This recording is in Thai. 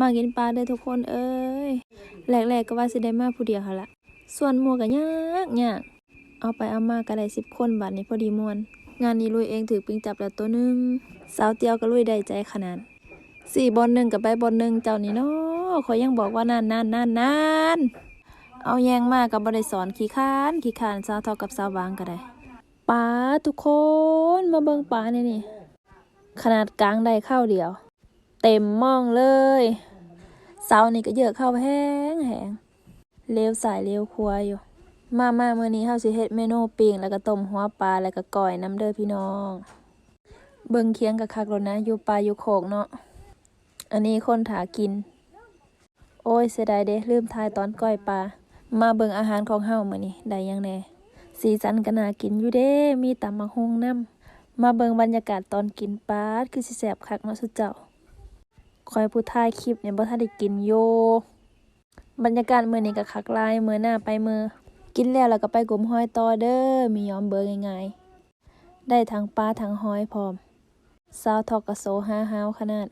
มากินปลาเด้อทุกคนเอ้ยแรกๆก็ว่าสิได้มาผู้เดียวหั่นละส่วนมัวก็ยากยากเอาไปเอามาก็ได้สิบคนบัดนี้พอดีมวนงานนี้ลุยเองถือปิงจับแล้วตัวหนึ่งสาวเตียวก็ลุยได้ใจขนาดสี่บอลหนึ่งกับไปบอลหนึ่งเจ้านี่เนาะขอยยังบอกว่านานนานนานนานเอาแยงมากกับบริสอนขี้ค้านขี้ค้านสาวเทอกับสาวบางก็ได้ปลาทุกคนมาเบิ่งปลานี่นี่ขนาดกลางได้ข้าวเดียว เต็มหมองเลยเสานี่ก็เยอะเข้าแห้งแหงเลี้ยวสายเลี้ยวครัวอยู่ มามาเมื้อนี้เฮาสิเฮ็ดเมนูปิ้งแล้วก็ต้มหัวปลาแล้วก็ก้อยน้ำเด้อพี่น้อง เบิ่งเคียงกับคักแล้วนะอยู่ปลาอยู่โขกเนาะอันนี้คนถากิน โอ้ยเสียดายเด้ลืมทายตอนก้อยปลามาเบิ่งอาหารของเฮามื้อนี้ได้ยังแน่สีสันก็น่ากินอยู่เด้ มีตำมะฮุงน้ำมาเบิ่งบรรยากาศตอนกินปลาคือสิแซ่บคักเนาะสุดเจ้า คอยผู้ถ่ายคลิปเนี่ยบ่ทันได้กินโย บรรยากาศมื้อนี้ก็คักหลายมื้อหน้าไปมื้อกินแล้วแล้วก็ไปกลมหอยต่อเด้อมียอมเบอร์ง่ายๆ ได้ทั้งปลาทั้งหอยพร้อมสาวทอกกะโซห้าฮาวขนาด